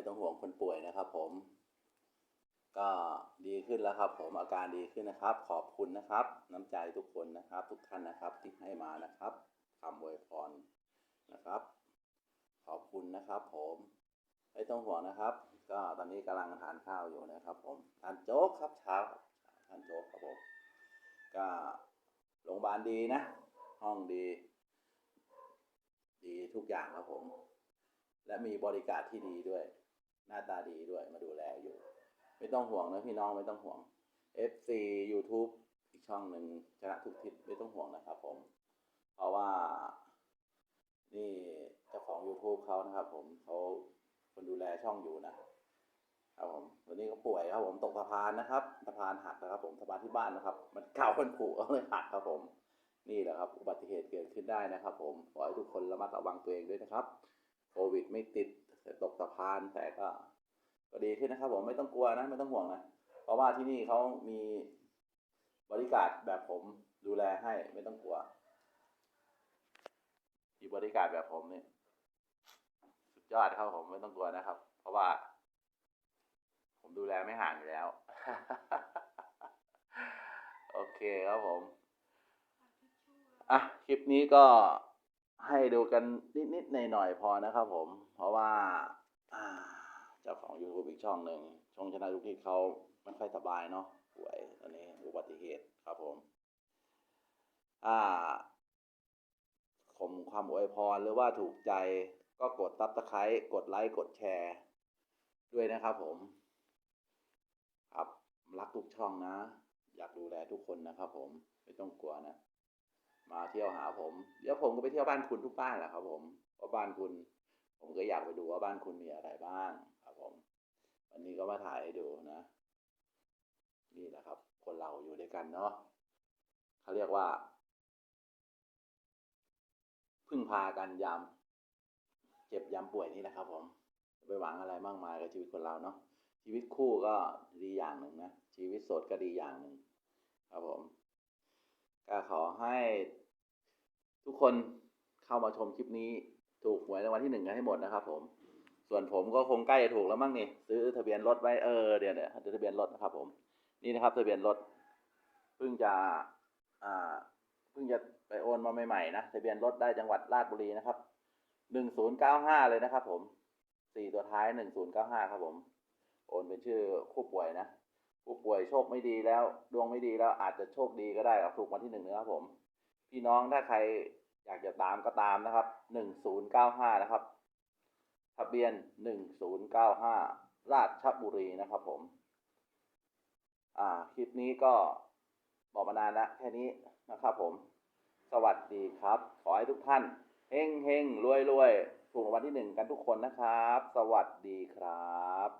ไม่ต้องห่วงคนป่วยนะครับ ผม ก็ดีขึ้นแล้วครับ ผมอาการดีขึ้นนะครับ ขอบคุณนะครับ น้ำใจทุกคนนะครับ ทุกท่านนะครับ ที่ให้มานะครับคำอวยพรนะครับ ขอบคุณนะครับ ผมไม่ต้องห่วงนะครับ ก็ตอนนี้กำลังทานข้าวอยู่นะครับ ผมทานโจ๊กครับเช้าทานโจ๊กครับผมก็โรงพยาบาลดีนะ ห้องดี ดีทุกอย่างครับผม และมีบริการที่ดีด้วย หน้าตาดีด้วยมาดูแลอยู่ ไม่ต้องห่วงนะพี่น้องไม่ต้องห่วง FC YouTube อีกช่องหนึ่งชนะทุกทิศไม่ต้องห่วงนะครับผม เพราะว่า นี่เจ้าของ YouTube เขานะครับ ผมเขาคนดูแลช่องอยู่นะครับผมวันนี้เขาป่วยครับผมตกสะพานนะครับสะพานหักนะครับ ผมสะพานที่บ้านนะครับ มันเก่ามันผุก็เลยหักครับผม นี่แหละครับอุบัติเหตุเกิดขึ้นได้นะครับ ผมขอให้ทุกคนระมัดระวังตัวเองด้วยนะครับโควิดไม่ติด แต่ตกสะพานแต่ก็ก็ดีขึ้นนะครับ ผมไม่ต้องกลัวนะ ไม่ต้องห่วงนะเพราะว่าที่นี่เขามีบริการแบบผมดูแลให้ไม่ต้องกลัวมีบริการแบบผมนี่สุดยอดครับผมไม่ต้องกลัวนะครับ เพราะว่า ผมดูแลไม่ห่างอยู่แล้ว โอเคครับผม อะ คลิปนี้ก็ ให้ดูกันนิดๆหน่อยๆพอนะครับผม เพราะว่าเจ้าของ YouTube อีกช่องหนึ่งช่องชนะทุกที่เขาไม่ค่อยสบายเนาะป่วยตอนนี้อุบัติเหตุครับผม อ่าผมความอวยพรหรือว่าถูกใจก็กดซับสไครต์กดไลค์กดแชร์ ด้วยนะครับผม ครับรักทุกช่องนะ อยากดูแลทุกคนนะครับผม ไม่ต้องกลัวนะ มาเที่ยวหาผมเดี๋ยวผมก็ไปเที่ยวบ้านคุณทุกบ้านแหละครับ ผมเพราะบ้านคุณ ผมก็อยากไปดูว่าบ้านคุณมีอะไรบ้างครับผม วันนี้ก็มาถ่ายให้ดูนะ นี่แหละครับ คนเราอยู่ด้วยกันเนาะเขาเรียกว่า พึ่งพากันยามเจ็บยามป่วยนี่นะครับ ผมไปหวังอะไรมากมายกับชีวิตคนเราเนาะชีวิตคู่ก็ดีอย่างหนึ่งนะชีวิตโสดก็ดีอย่างหนึ่งครับผมก็ขอให้ ทุกคนเข้ามาชมคลิปนี้ถูกหวยรางวัลที่หนึ่งกันให้หมดนะครับผม ส่วนผมก็คงใกล้จะถูกแล้วมั้งนี่ ซื้อทะเบียนรถไว้เออเดี๋ยวเดี๋ยวทะเบียนรถนะครับ ผม นี่นะครับ ทะเบียนรถเพิ่งจะอ่าเพิ่งจะไปโอนมาใหม่ๆนะทะเบียนรถได้จังหวัดราชบุรีนะครับหนึ่งศูนย์เก้าห้าเลยนะครับ ผมสี่ตัวท้ายหนึ่งศูนย์เก้าห้าครับ ผม โอนเป็นชื่อผู้ป่วยนะผู้ป่วยโชคไม่ดีแล้ว ดวงไม่ดีแล้วอาจจะโชคดีก็ได้กับถูกวันที่หนึ่งนะครับผม พี่น้องถ้าใครอยากจะตามก็ตามนะครับหนึ่งศูนย์เก้าห้านะครับ ทะเบียนหนึ่งศูนย์เก้าห้าราชบุรีนะครับผม อ่า คลิปนี้ก็บอกมานานแล้วแค่นี้นะครับผม สวัสดีครับ ขอให้ทุกท่านเฮงเฮงรวยรวยถูกรางวัลที่หนึ่งกันทุกคนนะครับ สวัสดีครับ